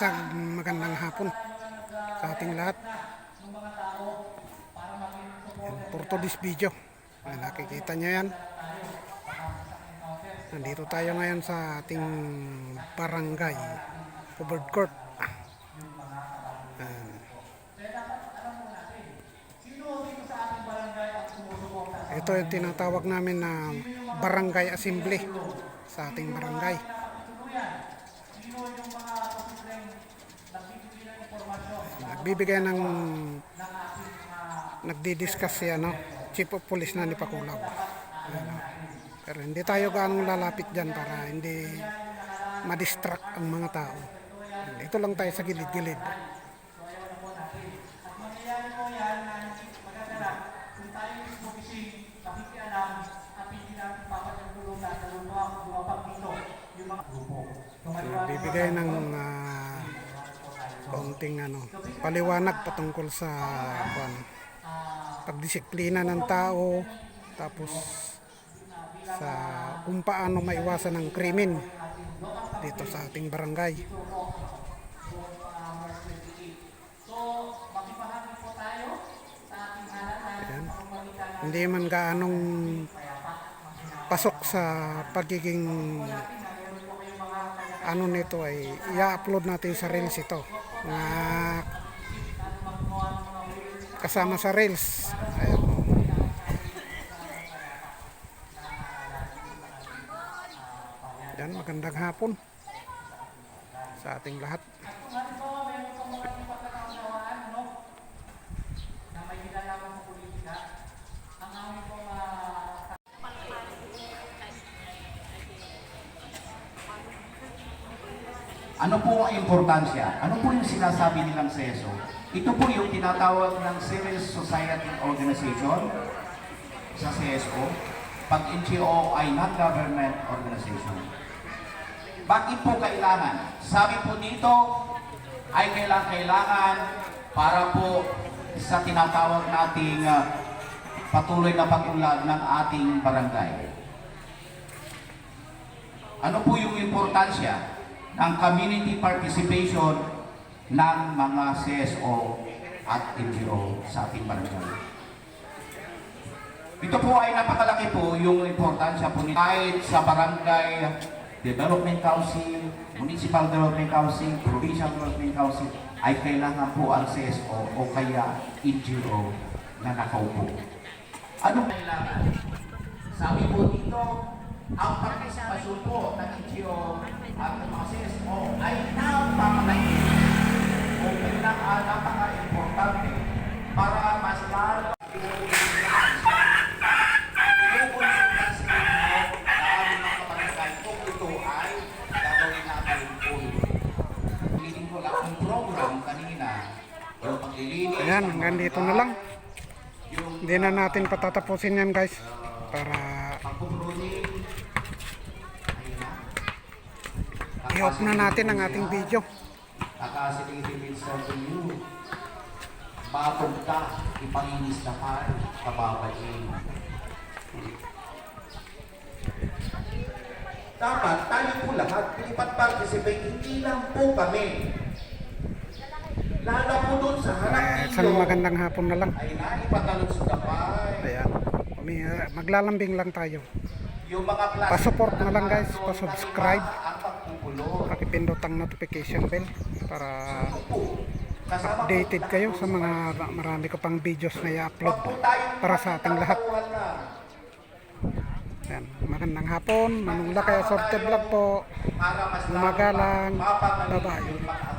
Isang magandang hapon sa ating lahat. Yan, for today's video. Ah, nakikita nyo yan. Nandito tayo ngayon sa ating barangay covered court. Yan. Ito yung tinatawag namin na barangay assembly sa ating barangay. Nagbibigay ng nagdi-discuss si ano, Chief of Police na ni Pakulab. Ano. Pero hindi tayo gaano lalapit dyan para hindi ma-distract ang mga tao. Dito lang tayo sa gilid-gilid. Bibigay ng ah, kaunting ano, paliwanag patungkol sa kwan, pagdisiplina ng tao tapos sa kung paano maiwasan ng krimen dito sa ating barangay. Ayan. Hindi man gaanong pasok sa pagiging ano nito ay i-upload natin sa Reels ito na kasama sa Reels Ayan. Yan, magandang hapon sa ating lahat. Ano po ang importansya? Ano po yung sinasabi nilang CSO? Ito po yung tinatawag ng Civil Society Organization sa CSO. Pag NGO ay non-government organization. Bakit po kailangan? Sabi po dito ay kailangan kailangan para po sa tinatawag nating ah, patuloy na pag-unlad ng ating barangay. Ano po yung importansya ng community participation ng mga CSO at NGO sa ating barangay? Ito po ay napakalaki po yung importansya po nito. Kahit sa barangay development council, municipal development council, provincial development council, ay kailangan po ang CSO o kaya NGO na nakaupo. Ano kailangan? Sabi po dito, ang partisipasyon po ng NGO at mga CSO ay napakalaki o kailangan napaka-importante para mas lalo o Ayan, hanggang dito na lang. Hindi na natin patatapusin yan guys para i-off na natin ang ating video. Nakasilitin sa inyo. Batog ka, ipanginis na ka, kababayin. Dapat tayo po lahat, ipag-participate, hindi lang po kami. Lalo po doon sa harap Eh, isang magandang hapon na lang. ay naipatalon sa kapay. Ayan. May, uh, maglalambing lang tayo. Yung mga plastic Pa-support na lang, guys. Pa-subscribe. Pakipindot ang notification bell para updated kayo sa mga marami ko pang videos na i-upload para sa ating lahat. Ayan. Magandang hapon. Manula kaya sorte vlog po. Umaga lang. yung mga